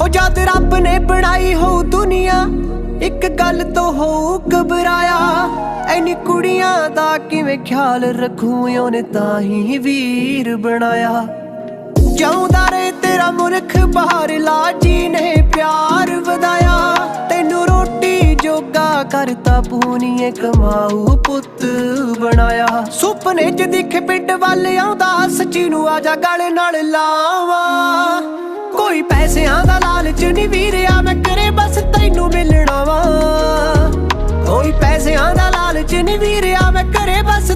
ਉਹ ਜਦ ਰੱਬ ਨੇ ਬਣਾਈ ਹੋ ਦੁਨੀਆ, ਇੱਕ ਗੱਲ ਤੋਂ ਹੋ ਘਬਰਾਇਆ। ਐਨੀ ਕੁੜੀਆਂ ਦਾ ਕਿਵੇਂ ਖਿਆਲ ਰੱਖੂ, ਉਹਨੇ ਤਾਂ ਹੀ ਵੀਰ ਬਣਾਇਆ। ਜਾਉਂਦਾ ਰੇ ਤੇਰਾ ਮੁਰਖ, ਬਾਹਰ ਲਾਜੀ ਨੇ ਪਿਆਰ ਵਧਾਇਆ। ਤੈਨੂੰ ਰੋਟੀ ਜੋਗਾ ਕਰਤਾ ਪੂਨੀਏ ਕਮਾਊ ਪੁੱਤ ਬਣਾਇਆ। ਸੁਪਨੇ ਚ ਦਿਖ ਪਿੰਡ ਵੱਲ ਆਉਂਦਾ, ਸੱਚੀ ਨੂੰ ਜਾ ਗਲ ਨਾਲ ਲਾਵਾਂ। ਕੋਈ ਪੈਸਿਆਂ ਦਾ ਲਾਲਚ ਨਹੀਂ ਵੀਰਿਆ ਮੈਂ ਕਰੇ ਬਸ ਤੈਨੂੰ ਮਿਲਣਾ ਵਾ। ਕੋਈ ਪੈਸਿਆਂ ਦਾ ਲਾਲਚ ਨਹੀਂ ਵੀਰਿਆ ਮੈਂ ਕਰੇ ਬਸ